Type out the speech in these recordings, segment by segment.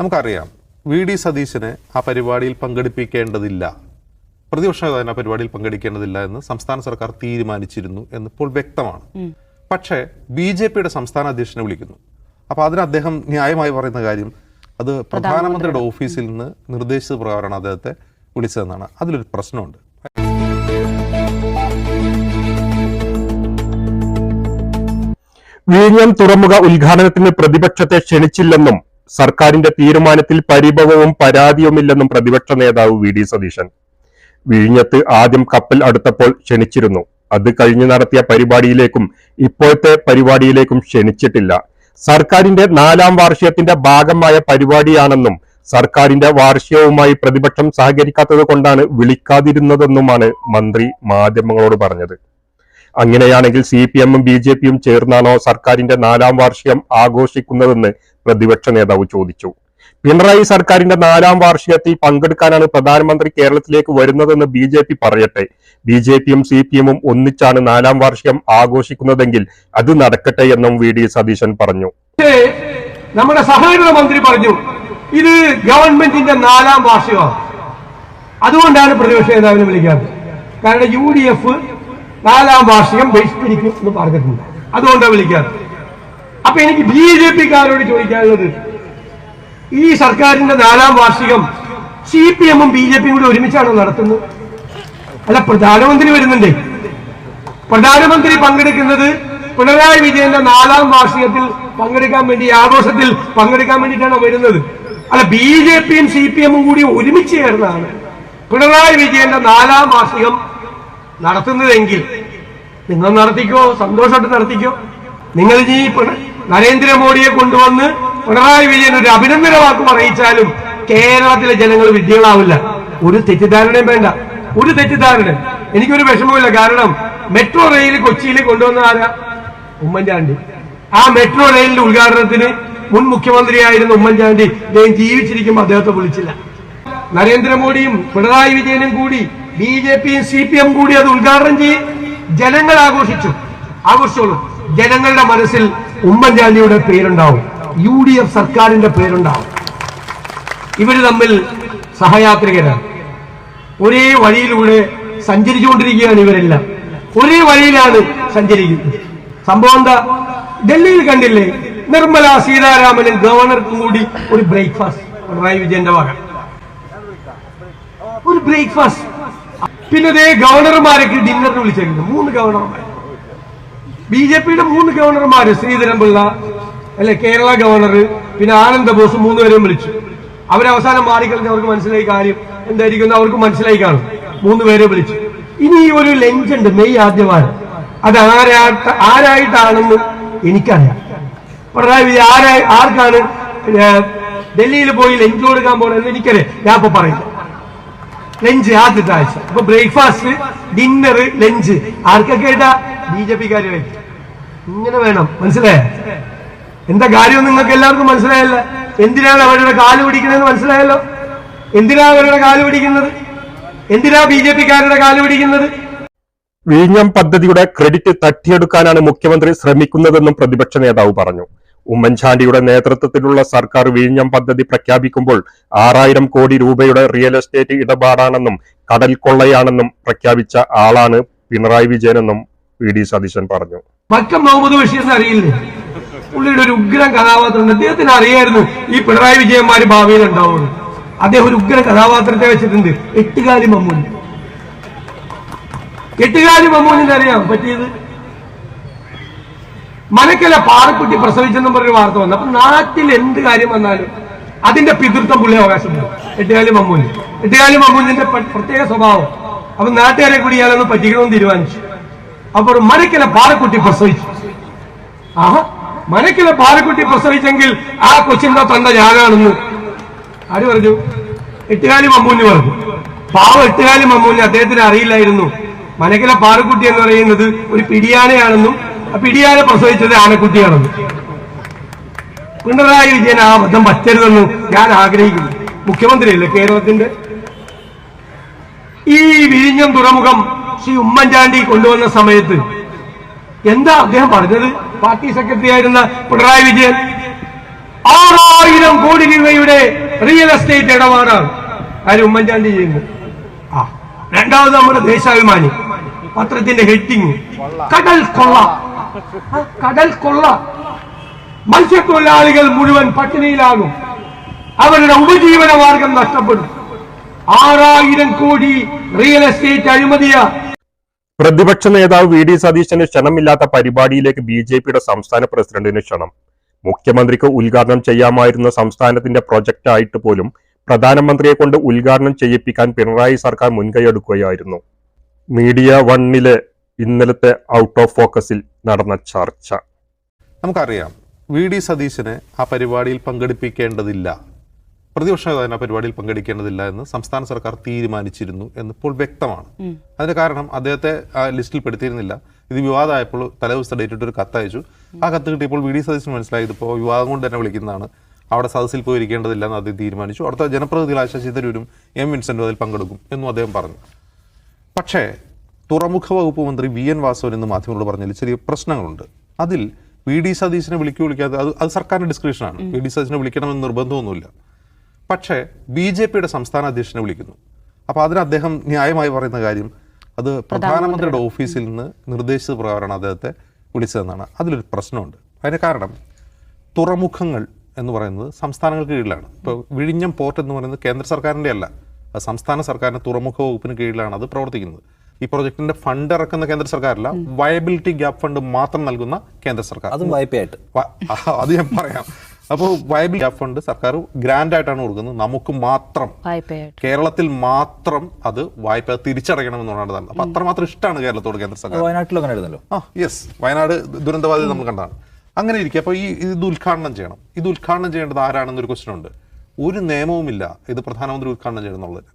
നമുക്കറിയാം V D സതീശനെ ആ പരിപാടിയിൽ പങ്കെടുപ്പിക്കേണ്ടതില്ല. പ്രതിപക്ഷ നേതാവിനെ ആ പരിപാടിയിൽ പങ്കെടുക്കേണ്ടതില്ല എന്ന് സംസ്ഥാന സർക്കാർ തീരുമാനിച്ചിരുന്നു എന്ന് ഇപ്പോൾ വ്യക്തമാണ്. പക്ഷേ ബി ജെ പിയുടെ സംസ്ഥാന അധ്യക്ഷനെ വിളിക്കുന്നു. അപ്പോൾ അതിന് അദ്ദേഹം ന്യായമായി പറയുന്ന കാര്യം അത് പ്രധാനമന്ത്രിയുടെ ഓഫീസിൽ നിന്ന് നിർദ്ദേശിച്ച പ്രകാരമാണ് അദ്ദേഹത്തെ വിളിച്ചതെന്നാണ്. അതിലൊരു പ്രശ്നമുണ്ട്. വിഴിഞ്ഞം തുറമുഖ ഉദ്ഘാടനത്തിന് പ്രതിപക്ഷത്തെ ക്ഷണിച്ചില്ലെന്നും സർക്കാരിന്റെ തീരുമാനത്തിൽ പരിഭവവും പരാതിയുമില്ലെന്നും പ്രതിപക്ഷ നേതാവ് വി ഡി സതീശൻ. വിഴിഞ്ഞത്ത് ആദ്യം കപ്പൽ അടുത്തപ്പോൾ ക്ഷണിച്ചിരുന്നു. അത് കഴിഞ്ഞു നടത്തിയ പരിപാടിയിലേക്കും ഇപ്പോഴത്തെ പരിപാടിയിലേക്കും ക്ഷണിച്ചിട്ടില്ല. സർക്കാരിന്റെ നാലാം വാർഷികത്തിന്റെ ഭാഗമായ പരിപാടിയാണെന്നും സർക്കാരിന്റെ വാർഷികവുമായി പ്രതിപക്ഷം സഹകരിക്കാത്തത് കൊണ്ടാണ് വിളിക്കാതിരുന്നതെന്നുമാണ് മന്ത്രി മാധ്യമങ്ങളോട് പറഞ്ഞത്. അങ്ങനെയാണെങ്കിൽ സി പി എമ്മും ബി ജെ പിയും ചേർന്നാണോ സർക്കാരിന്റെ നാലാം വാർഷികം ആഘോഷിക്കുന്നതെന്ന് പ്രതിപക്ഷ നേതാവ് ചോദിച്ചു. പിണറായി സർക്കാരിന്റെ നാലാം വാർഷികത്തിൽ പങ്കെടുക്കാനാണ് പ്രധാനമന്ത്രി കേരളത്തിലേക്ക് വരുന്നതെന്ന് ബി ജെ പി പറയട്ടെ. ബി ജെ പിയും സി പി എമ്മും ഒന്നിച്ചാണ് നാലാം വാർഷികം ആഘോഷിക്കുന്നതെങ്കിൽ അത് നടക്കട്ടെ എന്നും വി ഡി സതീശൻ പറഞ്ഞു. നമ്മുടെ സഹകരണ മന്ത്രി പറഞ്ഞു ഇത് ഗവൺമെന്റിന്റെ നാലാം വാർഷികമാണ്. അതുകൊണ്ടാണ് പ്രതിപക്ഷ നേതാവിനെ വിളിക്കാറ് കാരണം യു ഡി എഫ് നാലാം വാർഷികം ബഹിഷ്കരിക്കും എന്ന് പറഞ്ഞിട്ടുണ്ട്. അതുകൊണ്ടാണ് വിളിക്കാറ്. അപ്പൊ എനിക്ക് ബി ജെ പിക്കാരോട് ചോദിക്കാനുള്ളത് ഈ സർക്കാരിന്റെ നാലാം വാർഷികം സി പി എമ്മും ബി ജെ പിയും കൂടി ഒരുമിച്ചാണോ നടത്തുന്നത്? അല്ല പ്രധാനമന്ത്രി വരുന്നുണ്ടേ. പ്രധാനമന്ത്രി പങ്കെടുക്കുന്നത് പിണറായി വിജയന്റെ നാലാം വാർഷികത്തിൽ പങ്കെടുക്കാൻ വേണ്ടി ആഘോഷത്തിൽ പങ്കെടുക്കാൻ വേണ്ടിയിട്ടാണ് വരുന്നത്? അല്ല ബി ജെ പിയും സി പി എമ്മും കൂടി ഒരുമിച്ച് ചേർന്നാണ് പിണറായി വിജയന്റെ നാലാം വാർഷികം നടത്തുന്നതെങ്കിൽ നിങ്ങൾ നടത്തിക്കോ സന്തോഷമായിട്ട് നടത്തിക്കോ. നിങ്ങൾ ഇനി നരേന്ദ്രമോദിയെ കൊണ്ടുവന്ന് പിണറായി വിജയൻ ഒരു അഭിനന്ദന വാക്ക് പറയിച്ചാലും കേരളത്തിലെ ജനങ്ങൾ വിദ്യകളാവില്ല ഒരു തെറ്റിദ്ധാരണയും വേണ്ട. ഒരു തെറ്റിദ്ധാരണ എനിക്കൊരു വിഷമമില്ല കാരണം മെട്രോ റെയിൽ കൊച്ചിയിൽ കൊണ്ടുവന്ന ആരാ? ഉമ്മൻചാണ്ടി. ആ മെട്രോ റെയിലിന്റെ ഉദ്ഘാടനത്തിന് മുൻ മുഖ്യമന്ത്രിയായിരുന്ന ഉമ്മൻചാണ്ടി. അദ്ദേഹം ജീവിച്ചിരിക്കുമ്പോൾ അദ്ദേഹത്തെ വിളിച്ചില്ല. നരേന്ദ്രമോദിയും പിണറായി വിജയനും കൂടി ബി ജെ പിയും സി പി എം കൂടി അത് ഉദ്ഘാടനം ചെയ്ത് ജനങ്ങൾ ആഘോഷിച്ചു. ആഘോഷിച്ചോളൂ. ജനങ്ങളുടെ മനസ്സിൽ ഉമ്മൻചാണ്ടിയുടെ പേരുണ്ടാവും. യു ഡി എഫ് സർക്കാരിന്റെ പേരുണ്ടാവും. ഇവർ തമ്മിൽ സഹയാത്രികരാണ്. ഒരേ വഴിയിലൂടെ സഞ്ചരിച്ചുകൊണ്ടിരിക്കുകയാണ് ഇവരെല്ലാം. ഒരേ വഴിയിലാണ് സഞ്ചരിക്കുന്നത്. സംഭവം എന്താ? ഡൽഹിയിൽ കണ്ടില്ലേ? നിർമ്മല സീതാരാമനും ഗവർണർക്കും കൂടി ഒരു ബ്രേക്ക്ഫാസ്റ്റ്. പിണറായി വിജയന്റെ വക ഒരു ബ്രേക്ക്ഫാസ്റ്റ്. പിന്നെ ദേ ഗവർണർമാരൊക്കെ ഡിന്നറിന് വിളിച്ചിരുന്നു മൂന്ന് ഗവർണർമാർ ബി ജെ പിയുടെ മൂന്ന് ഗവർണർമാര് ശ്രീധരൻപിള്ള അല്ലെ കേരള ഗവർണർ പിന്നെ ആനന്ദ ബോസ് മൂന്നുപേരെയും വിളിച്ചു. അവരവസാനം മാറിക്കളഞ്ഞ് അവർക്ക് മനസ്സിലായി കാര്യം എന്തായിരിക്കും അവർക്ക് മനസ്സിലായി കാണും. മൂന്നുപേരെ വിളിച്ചു. ഇനി ഒരു ലഞ്ച് ഉണ്ട് മെയ് ആദ്യമാണ്. അത് ആരാട്ട ആരായിട്ടാണെന്ന് എനിക്കറിയാം. പിണറായി വിജയൻ ആരായി ആർക്കാണ് ഡൽഹിയിൽ പോയി ലഞ്ച് കൊടുക്കാൻ പോകണമെന്ന് എനിക്കറിയാം. ഞാൻ ഇപ്പൊ പറയില്ല ലഞ്ച് ആദ്യത്തെ ആഴ്ച. അപ്പൊ ബ്രേക്ക്ഫാസ്റ്റ് ഡിന്നർ ലഞ്ച്. ആർക്കൊക്കെ ആയിട്ടാ? ബി ജെ പിക്കാര് ഇങ്ങനെ വേണം. മനസ്സിലായ? എന്താ കാര്യം നിങ്ങൾക്ക് എല്ലാവർക്കും മനസ്സിലായല്ല? എന്തിനാണ് അവരുടെ കാൽ പിടിക്കുന്നത് മനസ്സിലായല്ലോ? എന്തിനാ അവരുടെ കാൽ പിടിക്കുന്നത്? എന്തിനാ ബി ജെ പിക്കാരുടെ കാൽ പിടിക്കുന്നത്? വിഴിഞ്ഞം പദ്ധതിയുടെ ക്രെഡിറ്റ് തട്ടിയെടുക്കാനാണ് മുഖ്യമന്ത്രി ശ്രമിക്കുന്നതെന്നും പ്രതിപക്ഷ നേതാവ് പറഞ്ഞു. ഉമ്മൻചാണ്ടിയുടെ നേതൃത്വത്തിലുള്ള സർക്കാർ വിഴിഞ്ഞം പദ്ധതി പ്രഖ്യാപിക്കുമ്പോൾ ആറായിരം കോടി രൂപയുടെ റിയൽ എസ്റ്റേറ്റ് ഇടപാടാണെന്നും കടൽ കൊള്ളയാണെന്നും പ്രഖ്യാപിച്ച ആളാണ് പിണറായി വിജയനെന്നും വി ഡി സതീശൻ പറഞ്ഞു. മുഹമ്മദ് അറിയില്ലേ? പുള്ളിയുടെ ഒരു ഉഗ്രൻ കഥാപാത്രമുണ്ട്. അദ്ദേഹത്തിന് അറിയായിരുന്നു ഈ പിണറായി വിജയന്മാര് ഭാവിയിൽ ഉണ്ടാവുന്നു അദ്ദേഹം ഒരു ഉഗ്രൻ കഥാപാത്രത്തെ വെച്ചിട്ടുണ്ട്. എട്ടുകാലി മമ്മൂനി. എട്ടുകാലി മമ്മൂനിന്റെ അറിയാം പറ്റിയത്? മനക്കല പാറക്കുട്ടി പ്രസവിച്ചെന്നും പറഞ്ഞൊരു വാർത്ത വന്നു. അപ്പൊ നാട്ടിൽ എന്ത് കാര്യം വന്നാലും അതിന്റെ പിതൃത്വം പുള്ളി അവകാശമുണ്ട് എട്ടുകാലി മമ്മൂലി എട്ടുകാലി മമ്മൂലിന്റെ പ്രത്യേക സ്വഭാവം. അപ്പൊ നാട്ടുകാരെ കൂടി ഇയാളൊന്ന് പറ്റിക്കണമെന്ന് തീരുമാനിച്ചു. അപ്പോൾ മനക്കല പാറക്കുട്ടി പ്രസവിച്ചു? ആഹ് മനക്കല പാറക്കുട്ടി പ്രസവിച്ചെങ്കിൽ ആ കൊച്ചിന്റെ തന്ത ഞാനാണെന്ന്. ആര് പറഞ്ഞു? എട്ടുകാലി മമ്മൂന് പറഞ്ഞു. പാവം എട്ടുകാലി മമ്മൂന് അദ്ദേഹത്തിന് അറിയില്ലായിരുന്നു. മനക്കല പാറക്കുട്ടി എന്ന് പറയുന്നത് ഒരു പിടിയാനയാണെന്നും ആ ഇടിയാനെ പ്രസവിച്ചത് ആനക്കുട്ടിയാണെന്ന്. പിണറായി വിജയൻ ആ അബദ്ധം പറ്റരുതെന്നും ഞാൻ ആഗ്രഹിക്കുന്നു. മുഖ്യമന്ത്രിയല്ലേ കേരളത്തിന്റെ? ഈ വിഴിഞ്ഞം തുറമുഖം ശ്രീ ഉമ്മൻചാണ്ടി കൊണ്ടുവന്ന സമയത്ത് എന്താ അദ്ദേഹം പറഞ്ഞത്? പാർട്ടി സെക്രട്ടറി ആയിരുന്ന പിണറായി വിജയൻ ആറായിരം കോടി രൂപയുടെ റിയൽ എസ്റ്റേറ്റ് ഇടപാടാണ് ആര് ഉമ്മൻചാണ്ടി ചെയ്യുന്നത്. ആ രണ്ടാമത് നമ്മുടെ ദേശാഭിമാനി പത്രത്തിന്റെ ഹെഡിങ്. കടൽ കൊള്ള. കടൽ കൊള്ള. മത്സ്യത്തൊഴിലാളികൾ മുഴുവൻ പട്ടിണിയിലാകും. അവരുടെ ഉപജീവന മാർഗം നഷ്ടപ്പെടും. ആറായിരം കോടി റിയൽ എസ്റ്റേറ്റ് അഴിമതിയ. പ്രതിപക്ഷ നേതാവ് വി ഡി സതീശന് ക്ഷണമില്ലാത്ത പരിപാടിയിലേക്ക് ബി ജെ പിയുടെ സംസ്ഥാന പ്രസിഡന്റിന് ക്ഷണം. മുഖ്യമന്ത്രിക്ക് ഉദ്ഘാടനം ചെയ്യാമായിരുന്ന സംസ്ഥാനത്തിന്റെ പ്രൊജക്ട് ആയിട്ട് പോലും പ്രധാനമന്ത്രിയെ കൊണ്ട് ഉദ്ഘാടനം ചെയ്യിപ്പിക്കാൻ പിണറായി സർക്കാർ മുൻകൈയെടുക്കുകയായിരുന്നു മീഡിയ വണ്ണിലെ ഇന്നലത്തെ ഔട്ട് ഓഫ് ഫോക്കസിൽ നടന്ന ചർച്ച. നമുക്കറിയാം വി ഡി സതീശനെ ആ പരിപാടിയിൽ പങ്കെടുപ്പിക്കേണ്ടതില്ല. പ്രതിപക്ഷ നേതാവിനെ ആ പരിപാടിയിൽ പങ്കെടുക്കേണ്ടതില്ല എന്ന് സംസ്ഥാന സർക്കാർ തീരുമാനിച്ചിരുന്നു എന്നിപ്പോൾ വ്യക്തമാണ്. അതിന് കാരണം അദ്ദേഹത്തെ ആ ലിസ്റ്റിൽ പെടുത്തിയിരുന്നില്ല. ഇത് വിവാദമായപ്പോൾ തലേദിവസം ഡേറ്റ് ഇട്ട് ഒരു കത്തയച്ചു. ആ കത്ത് കിട്ടിയപ്പോൾ വി ഡി സതീശന് മനസ്സിലായി ഇതിപ്പോൾ വിവാദം കൊണ്ട് തന്നെ വിളിക്കുന്നതാണ്. അവിടെ സദസ്സിൽ പോയി ഇരിക്കേണ്ടതില്ല എന്ന് അദ്ദേഹം തീരുമാനിച്ചു. അവിടുത്തെ ജനപ്രതിനിധികൾ ശശി തരൂരും എം വിൻസെന്റും അതിൽ പങ്കെടുക്കും എന്നും അദ്ദേഹം പറഞ്ഞു. പക്ഷേ തുറമുഖ വകുപ്പ് മന്ത്രി വി എൻ വാസവൻ എന്ന് മാധ്യമങ്ങളോട് പറഞ്ഞതിൽ ചെറിയ പ്രശ്നങ്ങളുണ്ട്. അതിൽ വി ഡി സതീശിനെ വിളിക്കൂ വിളിക്കാതെ അത് അത് സർക്കാരിന്റെ ഡിസ്ക്രിപ്ഷനാണ്. വി ഡി സതീശിനെ വിളിക്കണമെന്ന് നിർബന്ധമൊന്നുമില്ല. പക്ഷേ ബി ജെ പിയുടെ സംസ്ഥാന അധ്യക്ഷനെ വിളിക്കുന്നു. അപ്പോൾ അതിന് അദ്ദേഹം ന്യായമായി പറയുന്ന കാര്യം അത് പ്രധാനമന്ത്രിയുടെ ഓഫീസിൽ നിന്ന് നിർദ്ദേശിച്ച പ്രകാരമാണ് അദ്ദേഹത്തെ വിളിച്ചതെന്നാണ്. അതിലൊരു പ്രശ്നമുണ്ട്. അതിന് കാരണം തുറമുഖങ്ങൾ എന്ന് പറയുന്നത് സംസ്ഥാനങ്ങൾക്ക് കീഴിലാണ്. ഇപ്പോൾ വിഴിഞ്ഞം പോർട്ട് എന്ന് പറയുന്നത് കേന്ദ്ര സർക്കാരിന്റെ അല്ല. സംസ്ഥാന സർക്കാരിന്റെ തുറമുഖ വകുപ്പിന് കീഴിലാണ് അത് പ്രവർത്തിക്കുന്നത്. ഈ പ്രൊജക്ടിന്റെ ഫണ്ട് ഇറക്കുന്ന കേന്ദ്ര സർക്കാരല്ല വയബിലിറ്റി ഗ്യാപ്പ് ഫണ്ട് മാത്രം നൽകുന്ന കേന്ദ്ര സർക്കാർ. അതും വായ്പയായിട്ട്. അത് ഞാൻ പറയാം. അപ്പോൾ വയബിൾ ഗ്യാപ്പ് ഫണ്ട് സർക്കാർ ഗ്രാൻഡ് ആയിട്ടാണ് കൊടുക്കുന്നത്. നമുക്ക് മാത്രം കേരളത്തിൽ മാത്രം അത് വായ്പ തിരിച്ചടയ്ക്കണമെന്നുള്ളതാണ് തന്നെ അപ്പൊ അത്രമാത്രം ഇഷ്ടമാണ് കേരളത്തോട് കേന്ദ്ര സർക്കാർ. വയനാട്ടിലും ആ യെസ് വയനാട് ദുരന്തബാധിത നമ്മൾ കണ്ടാണ് അങ്ങനെ ഇരിക്കുക. അപ്പോൾ ഈ ഇത് ഉദ്ഘാടനം ചെയ്യണം. ഇത് ഉദ്ഘാടനം ചെയ്യേണ്ടത് ആരാണെന്നൊരു ക്വസ്റ്റ്യൻ ഉണ്ട്. ഒരു നിയമവുമില്ല ഇത് പ്രധാനമന്ത്രി ഉദ്ഘാടനം ചെയ്യണം എന്നുള്ളത്.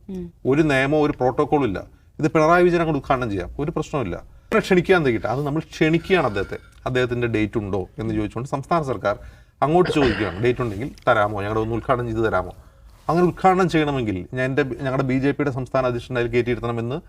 ഒരു നിയമവും ഒരു പ്രോട്ടോക്കോളും ഇല്ല. ഇത് പിണറായി വിജയൻ അങ്ങോട്ട് ഉദ്ഘാടനം ചെയ്യാം. ഒരു പ്രശ്നമില്ല ക്ഷണിക്കാൻ തീക്കിട്ട് അത് നമ്മൾ ക്ഷണിക്കുകയാണ് അദ്ദേഹത്തെ. അദ്ദേഹത്തിന്റെ ഡേറ്റ് ഉണ്ടോ എന്ന് ചോദിച്ചുകൊണ്ട് സംസ്ഥാന സർക്കാർ അങ്ങോട്ട് ചോദിക്കുകയാണ്. ഡേറ്റ് ഉണ്ടെങ്കിൽ തരാമോ? ഞങ്ങളുടെ ഒന്ന് ഉദ്ഘാടനം ചെയ്ത് തരാമോ? അങ്ങനെ ഉദ്ഘാടനം ചെയ്യണമെങ്കിൽ ഞാൻ എന്റെ ഞങ്ങളുടെ ബി ജെ പിയുടെ സംസ്ഥാന അധ്യക്ഷനായി അതിൽ കയറ്റിയിരുത്തണമെന്ന്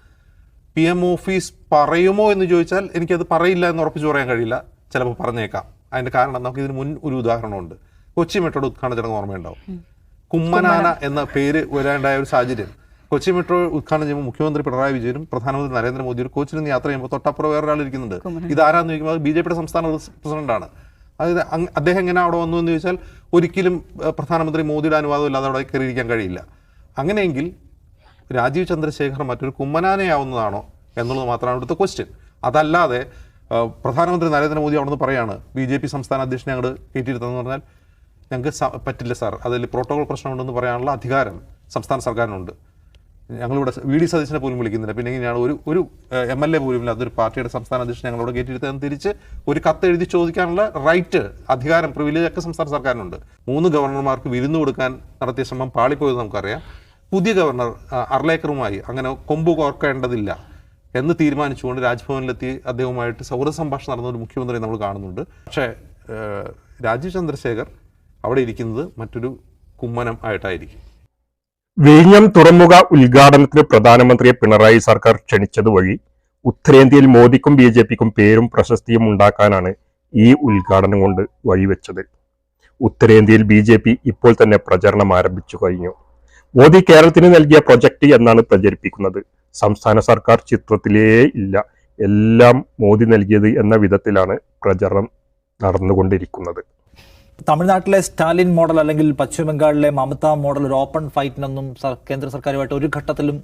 പി എം ഓഫീസ് പറയുമോ എന്ന് ചോദിച്ചാൽ എനിക്കത് പറയില്ല എന്ന് ഉറപ്പിച്ച് പറയാൻ കഴിയില്ല. ചിലപ്പോൾ പറഞ്ഞേക്കാം. അതിന്റെ കാരണം നമുക്ക് ഇതിന് മുൻ ഒരു ഉദാഹരണമുണ്ട്. കൊച്ചി മെട്രോയുടെ ഉദ്ഘാടന ചടങ്ങ് ഓർമ്മയുണ്ടാവും. കുമ്മനാന. എന്ന പേര് വരാണ്ടായ ഒരു സാഹചര്യം. കൊച്ചി മെട്രോ ഉദ്ഘാടനം ചെയ്യുമ്പോൾ മുഖ്യമന്ത്രി പിണറായി വിജയനും പ്രധാനമന്ത്രി നരേന്ദ്രമോദി ഒരു കോച്ചിൽ നിന്ന് യാത്ര ചെയ്യുമ്പോൾ തൊട്ടപ്പുറം വേറൊരാൾ ഇരിക്കുന്നുണ്ട്. ഇതാരാന്ന് ചോദിക്കുമ്പോൾ ബി ജെ പിയുടെ സംസ്ഥാന പ്രസിഡന്റാണ്. അതായത് അദ്ദേഹം എങ്ങനെ അവിടെ വന്നു എന്ന് ചോദിച്ചാൽ ഒരിക്കലും പ്രധാനമന്ത്രി മോദിയുടെ അനുവാദം ഇല്ലാതെ അവിടെ കയറിയിരിക്കാൻ കഴിയില്ല. അങ്ങനെയെങ്കിൽ രാജീവ് ചന്ദ്രശേഖർ മറ്റൊരു കുമ്മനാനയാവുന്നതാണോ എന്നുള്ളത് മാത്രമാണ് ഇവിടുത്തെ ക്വസ്റ്റ്യൻ അതല്ലാതെ പ്രധാനമന്ത്രി നരേന്ദ്രമോദി അവിടെ നിന്ന് പറയാണ് ബി ജെ പി സംസ്ഥാന അധ്യക്ഷനെ അങ്ങോട്ട് എന്ന് പറഞ്ഞാൽ ഞങ്ങൾക്ക് പറ്റില്ല സാർ. അതിൽ പ്രോട്ടോകോൾ പ്രശ്നമുണ്ടെന്ന് പറയാനുള്ള അധികാരം സംസ്ഥാന സർക്കാരിനുണ്ട്. ഞങ്ങളിവിടെ വി ഡി സതീശനെ പോലും വിളിക്കുന്നില്ല. പിന്നെ ഞാൻ ഒരു ഒരു എം എൽ എ പോലും ഇല്ല അതൊരു പാർട്ടിയുടെ സംസ്ഥാന അധ്യക്ഷൻ ഞങ്ങളോട് കയറ്റിയിരുത്താൻ തിരിച്ച് ഒരു കത്ത് എഴുതി ചോദിക്കാനുള്ള റൈറ്റ് അധികാരം പ്രിവിലേജ് ഒക്കെ സംസ്ഥാന സർക്കാരിനുണ്ട്. മൂന്ന് ഗവർണർമാർക്ക് വിരുന്ന് കൊടുക്കാൻ നടത്തിയ ശ്രമം പാളിപ്പോയത് നമുക്കറിയാം. പുതിയ ഗവർണർ അർലേക്കറുമായി അങ്ങനെ കൊമ്പ് കോർക്കേണ്ടതില്ല എന്ന് തീരുമാനിച്ചുകൊണ്ട് രാജ്ഭവനിലെത്തി അദ്ദേഹവുമായിട്ട് സൗഹൃദ സംഭാഷണം നടന്ന ഒരു മുഖ്യമന്ത്രി നമ്മൾ കാണുന്നുണ്ട്. പക്ഷേ രാജീവ് ചന്ദ്രശേഖർ അവിടെ ഇരിക്കുന്നത് മറ്റൊരു കുമ്മനം ആയിട്ടായിരിക്കും. വിഴിഞ്ഞം തുറമുഖ ഉദ്ഘാടനത്തിന് പ്രധാനമന്ത്രിയെ പിണറായി സർക്കാർ ക്ഷണിച്ചതുവഴി ഉത്തരേന്ത്യയിൽ മോദിക്കും ബി ജെ പിക്കും പേരും പ്രശസ്തിയും ഉണ്ടാക്കാനാണ് ഈ ഉദ്ഘാടനം കൊണ്ട് വഴിവെച്ചത്. ഉത്തരേന്ത്യയിൽ ബി ജെ പി ഇപ്പോൾ തന്നെ പ്രചരണം ആരംഭിച്ചു കഴിഞ്ഞു. മോദി കേരളത്തിന് നൽകിയ പ്രൊജക്ട് എന്നാണ് പ്രചരിപ്പിക്കുന്നത്. സംസ്ഥാന സർക്കാർ ചിത്രത്തിലേ ഇല്ല. എല്ലാം മോദി നൽകിയത് എന്ന വിധത്തിലാണ് പ്രചരണം നടന്നുകൊണ്ടിരിക്കുന്നത്. തമിഴ്നാട്ടിലെ സ്റ്റാലിൻ മോഡൽ അല്ലെങ്കിൽ പശ്ചിമ ബംഗാളിലെ മമത മോഡൽ ഒരു ഓപ്പൺ ഫൈറ്റിനൊന്നും കേന്ദ്ര സർക്കാരുമായിട്ട് ഒരു ഘട്ടത്തിലും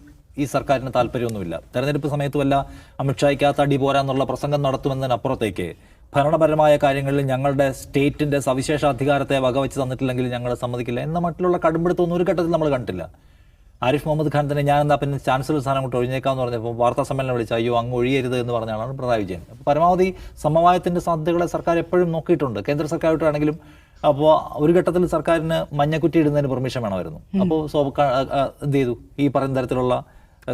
ഈ സർക്കാരിന് താല്പര്യമൊന്നുമില്ല. തെരഞ്ഞെടുപ്പ് സമയത്ത് വല്ല അമിത്ഷായ്ക്കകത്ത് അടി പോരാന്നുള്ള പ്രസംഗം നടത്തുമെന്നതിനപ്പുറത്തേക്ക് ഭരണപരമായ കാര്യങ്ങളിൽ ഞങ്ങളുടെ സ്റ്റേറ്റിന്റെ സവിശേഷ അധികാരത്തെ വകവെച്ച് തന്നിട്ടില്ലെങ്കിൽ ഞങ്ങൾ സമ്മതിക്കില്ല എന്ന മട്ടിലുള്ള കടുംപിടുത്തൊന്നും ഒരു ഘട്ടത്തിൽ നമ്മൾ കണ്ടില്ല ആരിഫ് മുഹമ്മദ് ഖാൻ തന്നെ ഞാൻ എന്നാൽ പിന്നെ ചാൻസലർ സ്ഥാനം കൊണ്ട് ഒഴിഞ്ഞേക്കാന്ന് പറഞ്ഞപ്പോൾ വാർത്താ സമ്മേളനം വിളിച്ച അയ്യോ അങ്ങ് ഒഴിയരുത് എന്ന് പറഞ്ഞാണ് പിണറായി വിജയൻ. അപ്പോൾ പരമാവധി സമവായത്തിന്റെ സാധ്യതകളെ സർക്കാർ എപ്പോഴും നോക്കിയിട്ടുണ്ട്. കേന്ദ്ര സർക്കാരായിട്ടാണെങ്കിലും അപ്പോൾ ഒരു ഘട്ടത്തിൽ സർക്കാരിന് മഞ്ഞക്കുറ്റി ഇടുന്നതിന് പെർമിഷൻ വേണമായിരുന്നു. അപ്പോൾ സോ എന്ത് ചെയ്തു? ഈ പറയുന്ന തരത്തിലുള്ള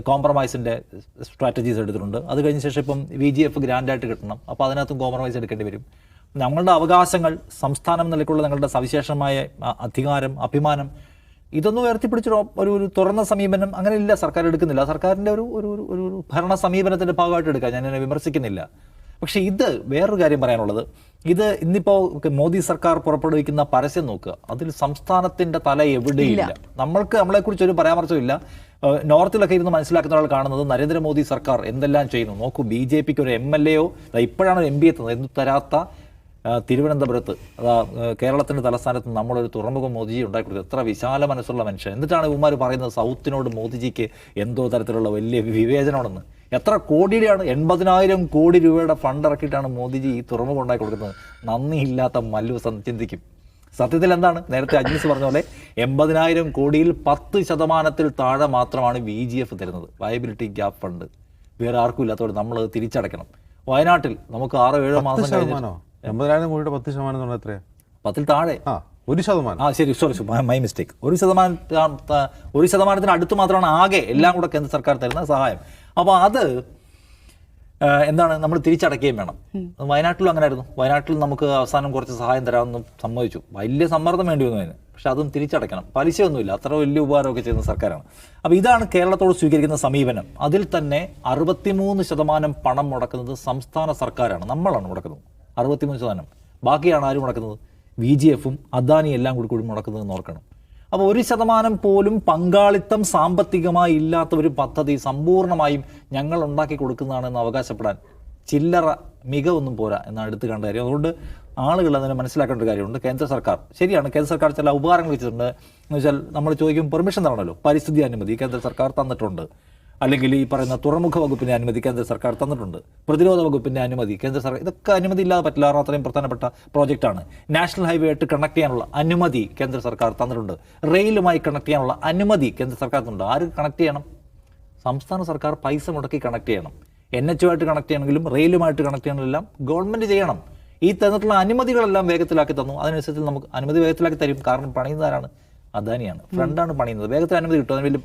കോംപ്രമൈസിന്റെ സ്ട്രാറ്റജീസ് എടുത്തിട്ടുണ്ട്. അത് കഴിഞ്ഞ ശേഷം ഇപ്പം വി ജി എഫ് ഗ്രാൻഡായിട്ട് കിട്ടണം. അപ്പോൾ അതിനകത്തും കോംപ്രമൈസ് എടുക്കേണ്ടി വരും. ഞങ്ങളുടെ അവകാശങ്ങൾ സംസ്ഥാനം നിലയ്ക്കുള്ള ഞങ്ങളുടെ സവിശേഷമായ അധികാരം അഭിമാനം ഇതൊന്നും ഉയർത്തിപ്പിടിച്ചൊരു ഒരു ഒരു തുറന്ന സമീപനം അങ്ങനെ ഇല്ല സർക്കാർ എടുക്കുന്നില്ല സർക്കാരിന്റെ ഒരു ഒരു ഒരു- ഒരു ഒരു ഭരണ സമീപനത്തിന്റെ ഭാഗമായിട്ട് എടുക്കാം. ഞാൻ എന്നെ വിമർശിക്കുന്നില്ല. പക്ഷേ ഇത് വേറൊരു കാര്യം പറയാനുള്ളത്. ഇത് ഇന്നിപ്പോൾ മോദി സർക്കാർ പുറപ്പെടുവിക്കുന്ന പരസ്യം നോക്കുക. അതിൽ സംസ്ഥാനത്തിന്റെ തല എവിടെയില്ല? നമ്മൾക്ക് നമ്മളെക്കുറിച്ച് ഒരു പരാമർശമില്ല നോർത്തിലൊക്കെ ഇരുന്ന് മനസ്സിലാക്കുന്ന ഒരാൾ കാണുന്നത് നരേന്ദ്രമോദി സർക്കാർ എന്തെല്ലാം ചെയ്യുന്നു? നോക്കൂ ബി ജെ പിക്ക് ഒരു എം എൽ എയോ ഇപ്പോഴാണ് എം പി എത്തുന്നത്. എന്ന് തരാത്ത തിരുവനന്തപുരത്ത് അതാ കേരളത്തിന്റെ കേരളത്തിന്റെ തലസ്ഥാനത്ത് നമ്മളൊരു തുറമുഖം മോദിജി ഉണ്ടാക്കി കൊടുത്തു എത്ര വിശാല മനസ്സുള്ള മനുഷ്യൻ. എന്നിട്ടാണ് ഇവന്മാർ പറയുന്നത് സൗത്തിനോട് മോദിജിക്ക് എന്തോ തരത്തിലുള്ള വലിയ വിവേചനമാണെന്ന്. എത്ര കോടിയുടെയാണ് എൺപതിനായിരം കോടി രൂപയുടെ ഫണ്ട് ഇറക്കിയിട്ടാണ് മോദിജി ഈ തുറമുഖം ഉണ്ടാക്കി കൊടുക്കുന്നത് നന്ദിയില്ലാത്ത മല്ലു ചിന്തിക്കും. സത്യത്തിൽ എന്താണ്? നേരത്തെ അജ്മിസ് പറഞ്ഞ പോലെ എൺപതിനായിരം കോടിയിൽ പത്ത് ശതമാനത്തിൽ താഴെ മാത്രമാണ് വി ജി എഫ് തരുന്നത്. വയബിലിറ്റി ഗ്യാപ്പ് ഫണ്ട് വേറെ ആർക്കും ഇല്ലാത്തതോടെ നമ്മൾ തിരിച്ചടയ്ക്കണം. വയനാട്ടിൽ നമുക്ക് ആറോ ഏഴോ മാസം കഴിഞ്ഞ് എൺപതിനായിരം കോടിയുടെ പത്ത് ശതമാനം എന്ന് പറഞ്ഞാൽ എത്രയാ? പത്തിൽ താഴെ. ആ ഒരു ശതമാനം. ആ ശരി സോറി മൈ മിസ്റ്റേക്ക് ഒരു ശതമാനം ഒരു ശതമാനത്തിന് അടുത്ത് മാത്രമാണ് ആകെ എല്ലാം കൂടെ കേന്ദ്ര സർക്കാർ തരുന്ന സഹായം. അപ്പോൾ അത് എന്താണ് നമ്മൾ തിരിച്ചടക്കുകയും വേണം. വയനാട്ടിലും അങ്ങനെ ആയിരുന്നു വയനാട്ടിൽ നമുക്ക് അവസാനം കുറച്ച് സഹായം തരാമെന്ന് സമ്മതിച്ചു. വലിയ സമ്മർദ്ദം വേണ്ടി വന്നു അതിന്. പക്ഷെ അതും തിരിച്ചടയ്ക്കണം. പലിശയൊന്നുമില്ല. അത്ര വലിയ ഉപകാരമൊക്കെ ചെയ്യുന്ന സർക്കാരാണ്. അപ്പോൾ ഇതാണ് കേരളത്തോട് സ്വീകരിക്കുന്ന സമീപനം. അതിൽ തന്നെ അറുപത്തിമൂന്ന് ശതമാനം പണം മുടക്കുന്നത് സംസ്ഥാന സർക്കാരാണ്. നമ്മളാണ് മുടക്കുന്നത്. അറുപത്തിമൂന്ന് ശതമാനം. ബാക്കിയാണ് ആരും മുടക്കുന്നത്? വി ജി എഫും അദാനി എല്ലാം കൂടി കൂടി മുടക്കുന്നതെന്ന് ഓർക്കണം. അപ്പോൾ ഒരു ശതമാനം പോലും പങ്കാളിത്തം സാമ്പത്തികമായി ഇല്ലാത്ത ഒരു പദ്ധതി സമ്പൂർണമായും ഞങ്ങൾ ഉണ്ടാക്കി കൊടുക്കുന്നതാണെന്ന് അവകാശപ്പെടാൻ ചില്ലറ മികവൊന്നും പോരാ എന്നാണ് എടുത്തു കണ്ട കാര്യം. അതുകൊണ്ട് ആളുകൾ അതിനെ മനസ്സിലാക്കേണ്ട ഒരു കാര്യമുണ്ട്. കേന്ദ്ര സർക്കാർ. ശരിയാണ് കേന്ദ്ര സർക്കാർ ചില ഉപകാരങ്ങൾ വെച്ചിട്ടുണ്ട്. എന്ന് വെച്ചാൽ നമ്മൾ ചോദിക്കും പെർമിഷൻ തരണമല്ലോ. പരിസ്ഥിതി അനുമതി കേന്ദ്ര സർക്കാർ തന്നിട്ടുണ്ട്. അല്ലെങ്കിൽ ഈ പറയുന്ന തുറമുഖ വകുപ്പിന്റെ അനുമതി കേന്ദ്ര സർക്കാർ തന്നിട്ടുണ്ട്. പ്രതിരോധ വകുപ്പിന്റെ അനുമതി കേന്ദ്ര സർക്കാർ ഇതൊക്കെ അനുമതി ഇല്ലാതെ പറ്റില്ല. അത്രയും പ്രധാനപ്പെട്ട പ്രോജക്റ്റാണ് നാഷണൽ ഹൈവേ ആയിട്ട് കണക്ട് ചെയ്യാനുള്ള അനുമതി കേന്ദ്ര സർക്കാർ തന്നിട്ടുണ്ട്. റെയിലുമായി കണക്ട് ചെയ്യാനുള്ള അനുമതി കേന്ദ്ര സർക്കാർ തന്നിട്ടുണ്ട്. ആര് കണക്ട് ചെയ്യണം? സംസ്ഥാന സർക്കാർ പൈസ മുടക്കി കണക്ട് ചെയ്യണം. എൻ എച്ച് ആയിട്ട് കണക്ട് ചെയ്യണമെങ്കിലും റെയിലുമായിട്ട് കണക്ട് ചെയ്യണമെല്ലാം ഗവൺമെന്റ് ചെയ്യണം. ഈ തന്നിട്ടുള്ള അനുമതികളെല്ലാം വേഗത്തിലാക്കി തന്നു. അതിനനുസരിച്ച് നമുക്ക് അനുമതി വേഗത്തിലാക്കി തരും. കാരണം പണിയുന്നതാരാണ് അദാനിയാണ്. ഫ്രണ്ടാണ് പണിയുന്നത്. വേഗത്തിൽ അനുമതി കിട്ടും. അതിന് വലിയ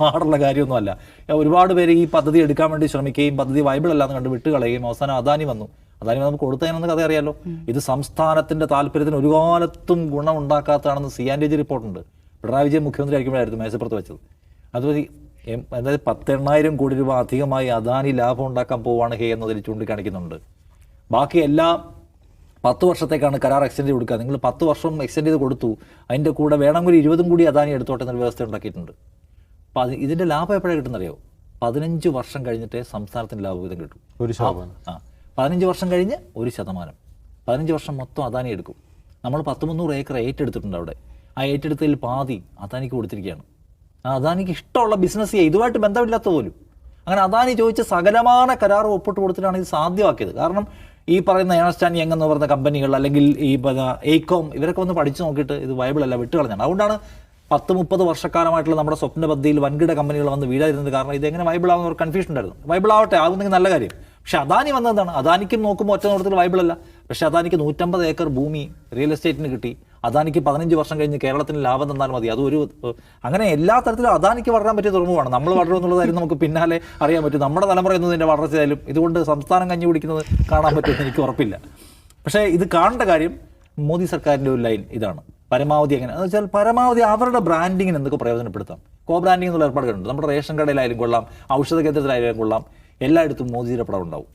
പാടുള്ള കാര്യമൊന്നുമല്ല. ഒരുപാട് പേര് ഈ പദ്ധതി എടുക്കാൻ വേണ്ടി ശ്രമിക്കുകയും പദ്ധതി വൈബിൾ അല്ലാന്ന് കണ്ട് വിട്ടുകളയുകയും അവസാനം അദാനി വന്നു. അദാനി വന്ന് കൊടുത്തതിനെന്ന് കഥ അറിയാലോ? ഇത് സംസ്ഥാനത്തിന്റെ താല്പര്യത്തിന് ഒരു കാലത്തും ഗുണം ഉണ്ടാക്കാത്തതാണെന്ന് സി. ആൻഡ് ജി റിപ്പോർട്ടുണ്ട്. പിണറായി വിജയൻ മുഖ്യമന്ത്രി ആയിരിക്കുമ്പോഴായിരുന്നു മേശപ്പുറത്ത് വെച്ചത്. അതുപോലെ അതായത് പത്തെണ്ണായിരം കോടി രൂപ അധികമായി അദാനി ലാഭം ഉണ്ടാക്കാൻ പോവാണ് ഹേ എന്നതിൽ ചൂണ്ടിക്കാണിക്കുന്നുണ്ട്. ബാക്കി എല്ലാ പത്ത് വർഷത്തേക്കാണ് കരാർ എക്സ്റ്റെൻഡ് ചെയ്ത് കൊടുക്കുക. നിങ്ങൾ പത്ത് വർഷം എക്സ്റ്റെൻഡ് ചെയ്ത് കൊടുത്തു. അതിന്റെ കൂടെ വേണമെങ്കിൽ ഇരുപതും കൂടി അദാനി എടുത്തോട്ടെ എന്നൊരു വ്യവസ്ഥ ഉണ്ടാക്കിയിട്ടുണ്ട്. അപ്പോൾ അത് ഇതിന്റെ ലാഭം എപ്പോഴാണ് കിട്ടുന്നറിയോ? പതിനഞ്ച് വർഷം കഴിഞ്ഞിട്ടേ സംസ്ഥാനത്തിന് ലാഭവിധം കിട്ടും. ഒരു ശതമാനം. ആ. പതിനഞ്ച് വർഷം കഴിഞ്ഞ് ഒരു ശതമാനം. പതിനഞ്ച് വർഷം മൊത്തം അദാനി എടുക്കും. നമ്മൾ പത്ത് മുന്നൂറ് ഏക്കർ ഏറ്റെടുത്തിട്ടുണ്ട് അവിടെ. ആ ഏറ്റെടുത്തതിൽ പാതി അദാനിക്ക് കൊടുത്തിരിക്കുകയാണ്. ആ അദാനിക്ക് ഇഷ്ടമുള്ള ബിസിനസ് ചെയ്യുക ഇതുമായിട്ട് ബന്ധമില്ലാത്ത പോലും. അങ്ങനെ അദാനി ചോദിച്ച സകലമാന കരാർ ഒപ്പിട്ട് കൊടുത്തിട്ടാണ് ഇത് സാധ്യമാക്കിയത്. കാരണം ഈ പറയുന്ന ഏണസ്റ്റ് ആൻഡ് യങ് എന്ന് പറയുന്ന കമ്പനികൾ അല്ലെങ്കിൽ ഈ എയ്ക്കോം ഇവരൊക്കെ ഒന്ന് പഠിച്ചു നോക്കിയിട്ട് ഇത് വയബിൾ അല്ല വിട്ടുകളഞ്ഞാണ് അതുകൊണ്ടാണ് പത്ത് മുപ്പത് വർഷക്കാലമായിട്ടുള്ള നമ്മുടെ സ്വപ്ന പദ്ധതിയിൽ വൻകിട കമ്പനികൾ വന്ന് വീഴാതിരുന്നത് കാരണം ഇത് എങ്ങനെ വൈബിൾ ആവുന്ന ഒരു കൺഫ്യൂഷൻ ഉണ്ടായിരുന്നു. വൈബിൾ ആവട്ടെ ആവുന്നെങ്കിൽ നല്ല കാര്യം. പക്ഷെ അദാനി വന്നതാണ് അദാനിക്കും നോക്കുമ്പോൾ ഒറ്റ നോട്ടത്തിൽ അല്ല. പക്ഷെ അദാനിക്ക് നൂറ്റമ്പത് ഏക്കർ ഭൂമി റിയൽ എസ്റ്റേറ്റിന് കിട്ടി. അദാനിക്ക് പതിനഞ്ച് വർഷം കഴിഞ്ഞ് കേരളത്തിന് ലാഭം തന്നാൽ മതി. അതൊരു ഒരു അങ്ങനെ എല്ലാ തരത്തിലും അദാനിക്ക് വളരാൻ പറ്റിയ തുറമുഖമാണ്. നമ്മൾ വളരും എന്നുള്ളതായിരുന്നു നമുക്ക് പിന്നാലെ അറിയാൻ പറ്റും. നമ്മുടെ തലമുറ എന്നതിന്റെ വളർച്ചയായാലും ഇതുകൊണ്ട് സംസ്ഥാനം കഞ്ഞി പിടിക്കുന്നത് കാണാൻ പറ്റുമെന്ന് എനിക്ക് ഉറപ്പില്ല. പക്ഷേ ഇത് കാണേണ്ട കാര്യം മോദി സർക്കാരിന്റെ ഒരു ലൈൻ ഇതാണ്. പരമാവധി എങ്ങനെ? എന്ന് വെച്ചാൽ പരമാവധി അവരുടെ ബ്രാൻഡിങ്ങിന് എന്തൊക്കെ പ്രയോജനപ്പെടുത്താം? കോ ബ്രാൻഡിംഗ് എന്നുള്ള ഏർപ്പാടുകളുണ്ട് നമ്മുടെ റേഷൻ കടയിലായാലും കൊള്ളാം ഔഷധ കേന്ദ്രത്തിലായാലും കൊള്ളാം എല്ലായിടത്തും മോദിജിയുടെ പടം ഉണ്ടാവും.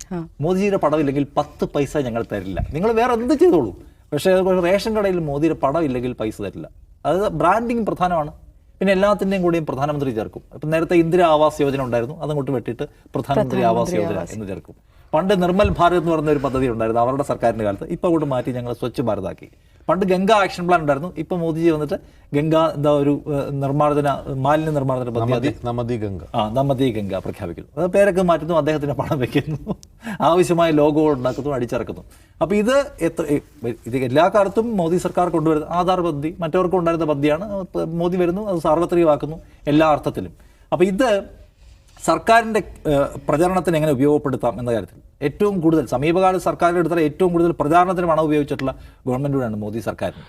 മോദിജിയുടെ പടം ഇല്ലെങ്കിൽ പത്ത് പൈസ ഞങ്ങൾ തരില്ല. നിങ്ങൾ വേറെ എന്ത് ചെയ്തോളൂ? പക്ഷേ അതുപോലെ റേഷൻ കടയിൽ മോദിയുടെ പടം ഇല്ലെങ്കിൽ പൈസ തരില്ല. അത് ബ്രാൻഡിങ് പ്രധാനമാണ്. പിന്നെ എല്ലാത്തിന്റെയും കൂടിയും പ്രധാനമന്ത്രി ചേർക്കും. ഇപ്പം നേരത്തെ ഇന്ദിര ആവാസ് യോജന ഉണ്ടായിരുന്നു. അതങ്ങോട്ട് വെട്ടിയിട്ട് പ്രധാനമന്ത്രി ആവാസ് യോജന എന്ന് ചേർക്കും. പണ്ട് നിർമ്മൽ ഭാരത് എന്ന് പറഞ്ഞ ഒരു പദ്ധതി ഉണ്ടായിരുന്നു അവരുടെ സർക്കാരിന്റെ കാലത്ത്. ഇപ്പൊ അങ്ങോട്ട് മാറ്റി ഞങ്ങൾ സ്വച്ഛ് ഭാരത് ആക്കി പണ്ട് ഗംഗ ആക്ഷൻ പ്ലാൻ ഉണ്ടായിരുന്നു. ഇപ്പൊ മോദിജി വന്നിട്ട് ഗംഗ എന്താ ഒരു നിർമ്മാർജന മാലിന്യ നിർമ്മാർജന പദ്ധതി നമതി ഗംഗ. ആ നമതി ഗംഗ പ്രഖ്യാപിക്കുന്നു. അത് പേരൊക്കെ മാറ്റുന്നു അദ്ദേഹത്തിന് പണം വെക്കുന്നു. ആവശ്യമായ ലോഗോ ഉണ്ടാക്കുന്നു അടിച്ചിറക്കുന്നു. അപ്പോൾ ഇത് എത്ര ഇത് എല്ലാ കാലത്തും മോദി സർക്കാർ കൊണ്ടുവരുന്ന ആധാർ പദ്ധതി മറ്റവർക്കും ഉണ്ടായിരുന്ന പദ്ധതിയാണ്. മോദി വരുന്നു അത് സാർവത്രികമാക്കുന്നു എല്ലാ അർത്ഥത്തിലും. അപ്പോൾ ഇത് സർക്കാരിന്റെ പ്രചരണത്തിന് എങ്ങനെ ഉപയോഗപ്പെടുത്താം എന്ന കാര്യത്തിൽ. ഏറ്റവും കൂടുതൽ സമീപകാല സർക്കാരിന്റെ എടുത്താൽ ഏറ്റവും കൂടുതൽ പ്രചാരണത്തിന് പണം ഉപയോഗിച്ചിട്ടുള്ള ഗവൺമെന്റിലൂടെയാണ് മോദി സർക്കാരിന്.